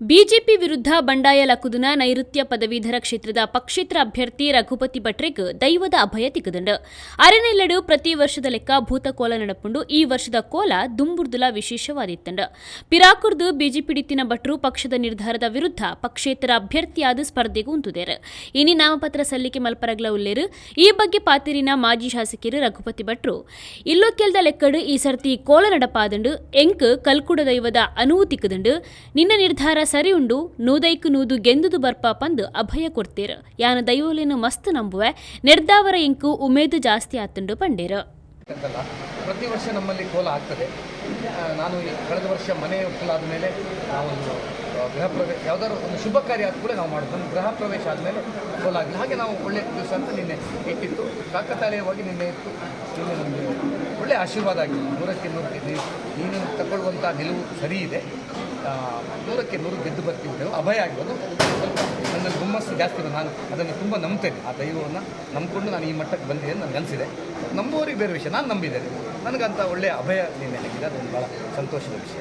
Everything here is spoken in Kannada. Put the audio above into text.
ಬಿಜೆಪಿ ವಿರುದ್ಧ ಬಂಡಾಯ ಲಕುದುನ ನೈಋತ್ಯ ಪದವೀಧರ ಕ್ಷೇತ್ರದ ಪಕ್ಷೇತರ ಅಭ್ಯರ್ಥಿ ರಘುಪತಿ ಭಟ್ರಿಗ್ ದೈವದ ಅಭಯ ತಿಕ್ಕದಂಡ. ಅರೆನೆಲ್ಲಡು ಪ್ರತಿ ವರ್ಷದ ಲೆಕ್ಕ ಭೂತ ಕೋಲ ನಡಪುಂಡು, ಈ ವರ್ಷದ ಕೋಲ ದುಂಬುರ್ದುಲ ವಿಶೇಷವಾದಿತ್ತಂಡ. ಪಿರಾಕುರ್ದು ಬಿಜೆಪಿಡಿತ್ತಿನ ಭಟ್ರು ಪಕ್ಷದ ನಿರ್ಧಾರದ ವಿರುದ್ಧ ಪಕ್ಷೇತರ ಅಭ್ಯರ್ಥಿಯಾದ ಸ್ಪರ್ಧೆಗೂ ಉಂತುದೇರು. ಇನಿ ನಾಮಪತ್ರ ಸಲ್ಲಿಕೆ ಮಲ್ಪರಗ್ಲ ಉಲ್ಲೇರು, ಈ ಬಗ್ಗೆ ಪಾತಿರಿನ ಮಾಜಿ ಶಾಸಕಿಯರು ರಘುಪತಿ ಭಟ್ರು, ಇಲ್ಲೋ ಕೆಲ್ದ ಲೆಕ್ಕಡು ಈ ಸರ್ತಿ ಕೋಲ ನಡಪಾದಂಡು, ಎಂಕ್ ಕಲ್ಕುಡ ದೈವದ ಅನುವು ತಿಕ್ಕದಂಡು, ನಿನ್ನ ನಿರ್ಧಾರ ಸರಿ ಉಂಡು ನೂದೈಕು ನೂದು ಗೆಂದುದು ಬರ್ಪ ಪಂದು ಅಭಯ ಕೊಡ್ತೀರ. ಯಾನ ದೈವೋಲಿನ ಮಸ್ತ್ ನಂಬುವೆ ನಿರ್ಧಾವರ ಇಂಕು ಉಮೇದು ಜಾಸ್ತಿ ಆತಂಡು ಪಂಡೀರ. ಪ್ರತಿ ವರ್ಷ ನಮ್ಮಲ್ಲಿ ಕೋಲ ಆಗ್ತದೆ. ನಾನು ಕಳೆದ ವರ್ಷ ಮನೆ ಕೋಲಾದ ಮೇಲೆ ನಾವೊಂದು ಗೃಹ ಪ್ರವೇಶ ಯಾವುದಾದ್ರು ಒಂದು ಶುಭ ಕಾರ್ಯ ಆದ ಕೂಡ ನಾವು ಮಾಡೋದು. ಗೃಹ ಪ್ರವೇಶ ಆದಮೇಲೆ ಕೋಲ ಹಾಗೆ ನಾವು ಒಳ್ಳೆ ದಿವಸ ಅಂತ ನಿನ್ನೆ ಇಟ್ಟಿತ್ತು. ಕಾಕತಾಳೀಯವಾಗಿ ನಿನ್ನೆ ಇತ್ತು. ನಿನ್ನೆ ನಮಗೆ ಒಳ್ಳೆ ಆಶೀರ್ವಾದ ಆಗಿದೆ. ನೂರಕ್ಕೆ ನೂರು ನೀವು ನೀನು ತಗೊಳ್ಳುವಂಥ ನಿಲುವು ಸರಿ ಇದೆ. ನೂರಕ್ಕೆ ನೂರು ಗೆದ್ದು ಬರ್ತೀವಿ ಅಭಯ ಆಗಿರೋದು. ನನ್ನಲ್ಲಿ ಹುಮ್ಮಸ್ಸು ಜಾಸ್ತಿ. ನಾನು ಅದನ್ನು ತುಂಬ ನಂಬ್ತೇನೆ ಆ ದೈವವನ್ನು ನಂಬಿಕೊಂಡು ನಾನು ಈ ಮಟ್ಟಕ್ಕೆ ಬಂದಿದೆ ನನಗೆ ಅನಿಸಿದೆ. ನಂಬುವವರಿಗೆ ಬೇರೆ ವಿಷಯ. ನಾನು ನಂಬಿದ್ದೇನೆ. ನನಗಂತ ಒಳ್ಳೆಯ ಅಭಯ ನೀನು ನನಗಿದೆ ಅದೊಂದು ಭಾಳ ಸಂತೋಷದ ವಿಷಯ.